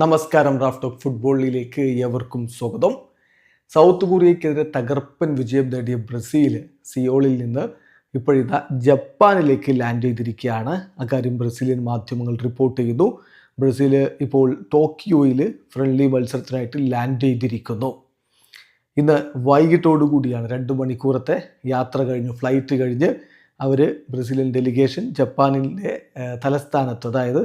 നമസ്കാരം raft of ഫുട്ബോളിലേക്ക് ഏവർക്കും സ്വാഗതം. സൗത്ത് കൊറിയയ്ക്കെതിരെ തകർപ്പൻ വിജയം നേടിയ ബ്രസീൽ സിയോളിൽ നിന്ന് ഇപ്പോഴിതാ ജപ്പാനിലേക്ക് ലാൻഡ് ചെയ്തിരിക്കുകയാണ്. അക്കാര്യം ബ്രസീലിയൻ മാധ്യമങ്ങൾ റിപ്പോർട്ട് ചെയ്യുന്നു. ബ്രസീൽ ഇപ്പോൾ ടോക്കിയോയിൽ ഫ്രണ്ട്ലി മത്സരത്തിനായിട്ട് ലാൻഡ് ചെയ്തിരിക്കുന്നു. ഇന്ന് വൈകിട്ടോടുകൂടിയാണ് രണ്ട് മണിക്കൂറത്തെ യാത്ര കഴിഞ്ഞ് ഫ്ലൈറ്റ് കഴിഞ്ഞ് അവർ ബ്രസീലിയൻ ഡെലിഗേഷൻ ജപ്പാനിന്റെ തലസ്ഥാനത്ത് അതായത്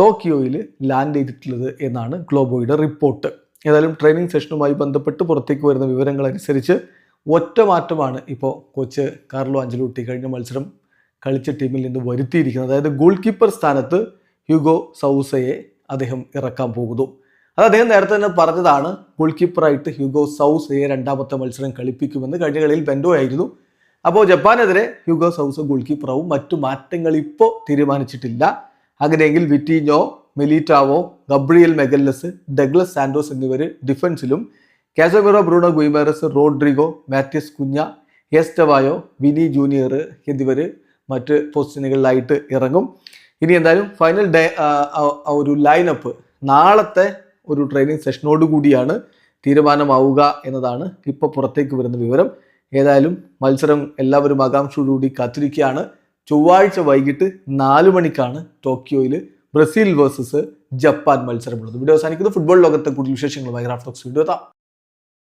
ടോക്കിയോയിൽ ലാൻഡ് ചെയ്തിട്ടുള്ളത് എന്നാണ് ഗ്ലോബോയുടെ റിപ്പോർട്ട്. ഏതായാലും ട്രെയിനിങ് സെഷനുമായി ബന്ധപ്പെട്ട് പുറത്തേക്ക് വരുന്ന വിവരങ്ങൾ അനുസരിച്ച് ഒറ്റ മാറ്റമാണ് ഇപ്പോൾ കോച്ച് കാർലോ അഞ്ചലൂട്ടി കഴിഞ്ഞ മത്സരം കളിച്ച ടീമിൽ നിന്ന് വരുത്തിയിരിക്കുന്നത്. അതായത് ഗോൾ കീപ്പർ സ്ഥാനത്ത് ഹ്യൂഗോ സൗസയെ അദ്ദേഹം ഇറക്കാൻ പോകുന്നു. അത് അദ്ദേഹം നേരത്തെ തന്നെ പറഞ്ഞതാണ് ഗോൾ കീപ്പറായിട്ട് ഹ്യൂഗോ സൗസയെ രണ്ടാമത്തെ മത്സരം കളിപ്പിക്കുമെന്ന്. കഴിഞ്ഞ കളിയിൽ ബെൻഡോ ആയിരുന്നു. അപ്പോൾ ജപ്പാനെതിരെ ഹ്യൂഗോ സൗസ ഗോൾ കീപ്പറാവും. മറ്റു മാറ്റങ്ങൾ ഇപ്പോൾ തീരുമാനിച്ചിട്ടില്ല. അങ്ങനെയെങ്കിൽ Vitinho Militao Gabriel Magalhaes Douglas Santos എന്നിവർ ഡിഫൻസിലും Casemiro Bruno Guimaraes Rodrigo Matheus Cunha Estevao Vini Junior എന്നിവർ മറ്റ് പൊസിഷനുകളിലായിട്ട് ഇറങ്ങും. ഇനി എന്തായാലും ഫൈനൽ ഡേ ഒരു ലൈനപ്പ് നാളത്തെ ഒരു ട്രെയിനിങ് സെഷനോട് കൂടിയാണ് തീരുമാനമാവുക എന്നതാണ് ഇപ്പോൾ പുറത്തേക്ക് വരുന്ന വിവരം. ഏതായാലും മത്സരം എല്ലാവരും ആകാംക്ഷയോടുകൂടി കാത്തിരിക്കുകയാണ്. ചൊവ്വാഴ്ച വൈകിട്ട് നാല് മണിക്കാണ് ടോക്കിയോയിൽ ബ്രസീൽ വേഴ്സസ് ജപ്പാൻ മത്സരമുള്ളത്. വീഡിയോ അവസാനിക്കുന്നത് ഫുട്ബോൾ ലോകത്തെ കൂടുതൽ വിശേഷങ്ങളുമായി റാഫ്റ്റോക്സ് വീഡിയോ എത്താം.